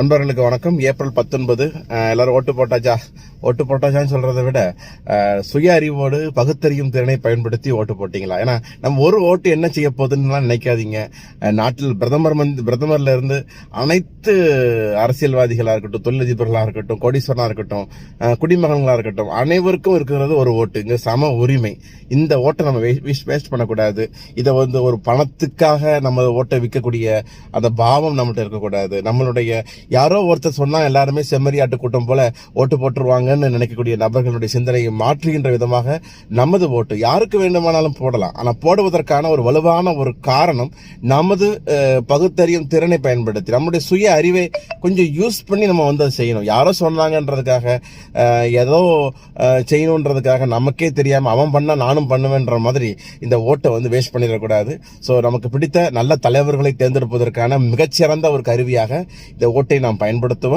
அன்பர்களுக்கு வணக்கம். ஏப்ரல் பத்தொன்பது எல்லாரும் ஓட்டு போட்டாச்சா? ஓட்டு போட்டாச்சான்னு சொல்றதை விட சுய அறிவோடு பகுத்தறியும் திறனை பயன்படுத்தி ஓட்டு போட்டீங்களா? ஏன்னா நம்ம ஒரு ஓட்டு என்ன செய்ய போகுதுன்னுலாம் நினைக்காதீங்க. நாட்டில் பிரதமர் மந்த் பிரதமர்ல இருந்து அனைத்து அரசியல்வாதிகளாக இருக்கட்டும் தொழிலதிபர்களாக இருக்கட்டும் கோடீஸ்வரனாக இருக்கட்டும் குடிமகன்களாக இருக்கட்டும் அனைவருக்கும் இருக்கிறது ஒரு ஓட்டு. இங்கே சம உரிமை. இந்த ஓட்டை நம்ம வேஸ்ட் பண்ணக்கூடாது. இதை வந்து ஒரு பணத்துக்காக நம்ம ஓட்டை விற்கக்கூடிய அந்த பாவம் நம்மகிட்ட இருக்கக்கூடாது. நம்மளுடைய யாரோ ஒருத்தர் சொன்னால் எல்லாருமே செம்மறியாட்டு கூட்டம் போல ஓட்டு போட்டுருவாங்கன்னு நினைக்கக்கூடிய நபர்களுடைய சிந்தனையை மாற்றுகின்ற விதமாக நமது ஓட்டு யாருக்கு வேண்டுமானாலும் போடலாம். ஆனால் போடுவதற்கான ஒரு வலுவான ஒரு காரணம் நமது பகுத்தறியும் திறனை பயன்படுத்தி நம்முடைய சுய அறிவை கொஞ்சம் யூஸ் பண்ணி நம்ம வந்து அதை செய்யணும். யாரோ சொன்னாங்கன்றதுக்காக ஏதோ செய்யணுன்றதுக்காக நமக்கே தெரியாமல் அவன் பண்ணால் நானும் பண்ணுவேன்ற மாதிரி இந்த ஓட்டை வந்து வேஸ்ட் பண்ணிடக்கூடாது. ஸோ நமக்கு பிடித்த நல்ல தலைவர்களை தேர்ந்தெடுப்பதற்கான மிகச்சிறந்த ஒரு கருவியாக இந்த ஓட்டு நாம் பயன்படுத்துவோம்.